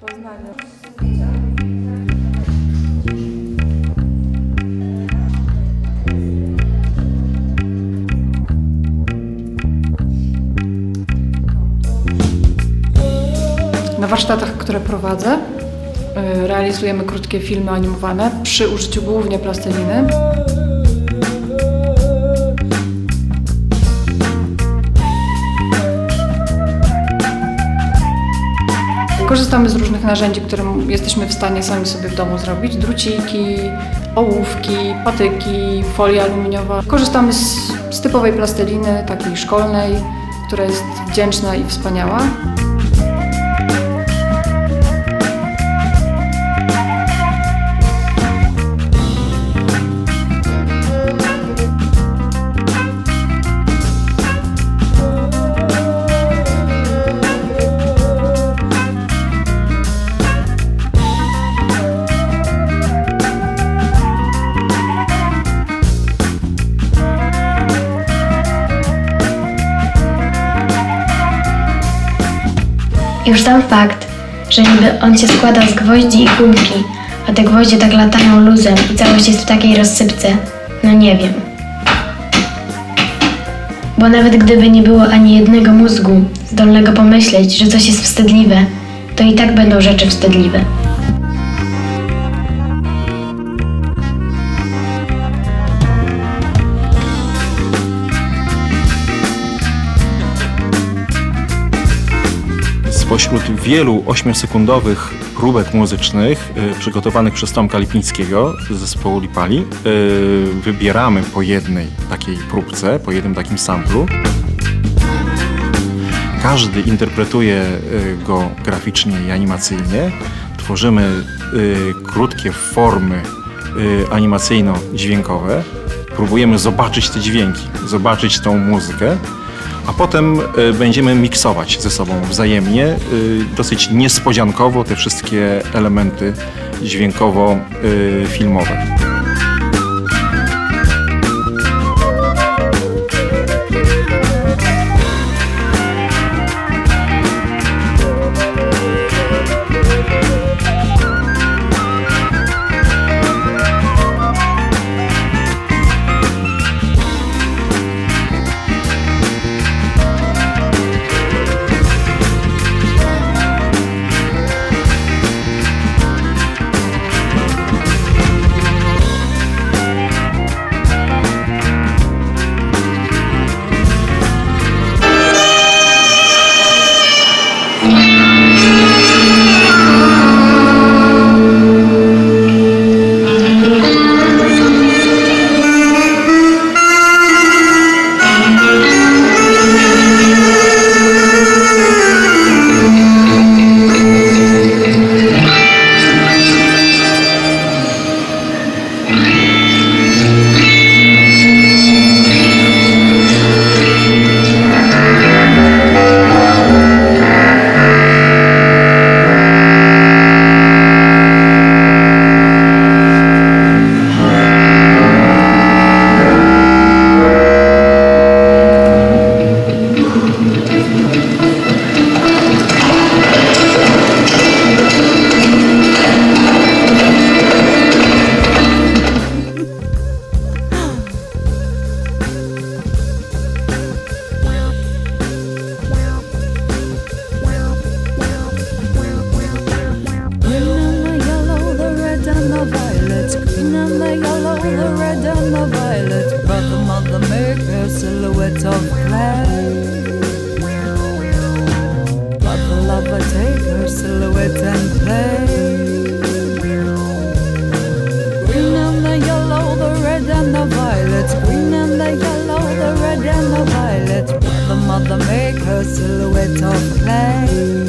Poznania. Na warsztatach, które prowadzę, y, realizujemy krótkie filmy animowane przy użyciu głównie plasteliny. Korzystamy z różnych narzędzi, które jesteśmy w stanie sami sobie w domu zrobić. Druciki, ołówki, patyki, folia aluminiowa. Korzystamy z, z typowej plasteliny, takiej szkolnej, która jest wdzięczna i wspaniała. Już sam fakt, że niby on się składa z gwoździ i gumki, a te gwoździe tak latają luzem i całość jest w takiej rozsypce, no nie wiem. Bo nawet gdyby nie było ani jednego mózgu zdolnego pomyśleć, że coś jest wstydliwe, to i tak będą rzeczy wstydliwe. Spośród wielu ośmiosekundowych próbek muzycznych y, przygotowanych przez Tomka Lipińskiego z zespołu Lipali y, wybieramy po jednej takiej próbce, po jednym takim samplu. Każdy interpretuje y, go graficznie i animacyjnie. Tworzymy krótkie formy animacyjno-dźwiękowe. Próbujemy zobaczyć te dźwięki, zobaczyć tą muzykę, a potem y, będziemy miksować ze sobą wzajemnie, y, dosyć niespodziankowo te wszystkie elementy dźwiękowo-filmowe. red and the violet, green and the yellow, the red and the violet. The mother make her silhouette of clay.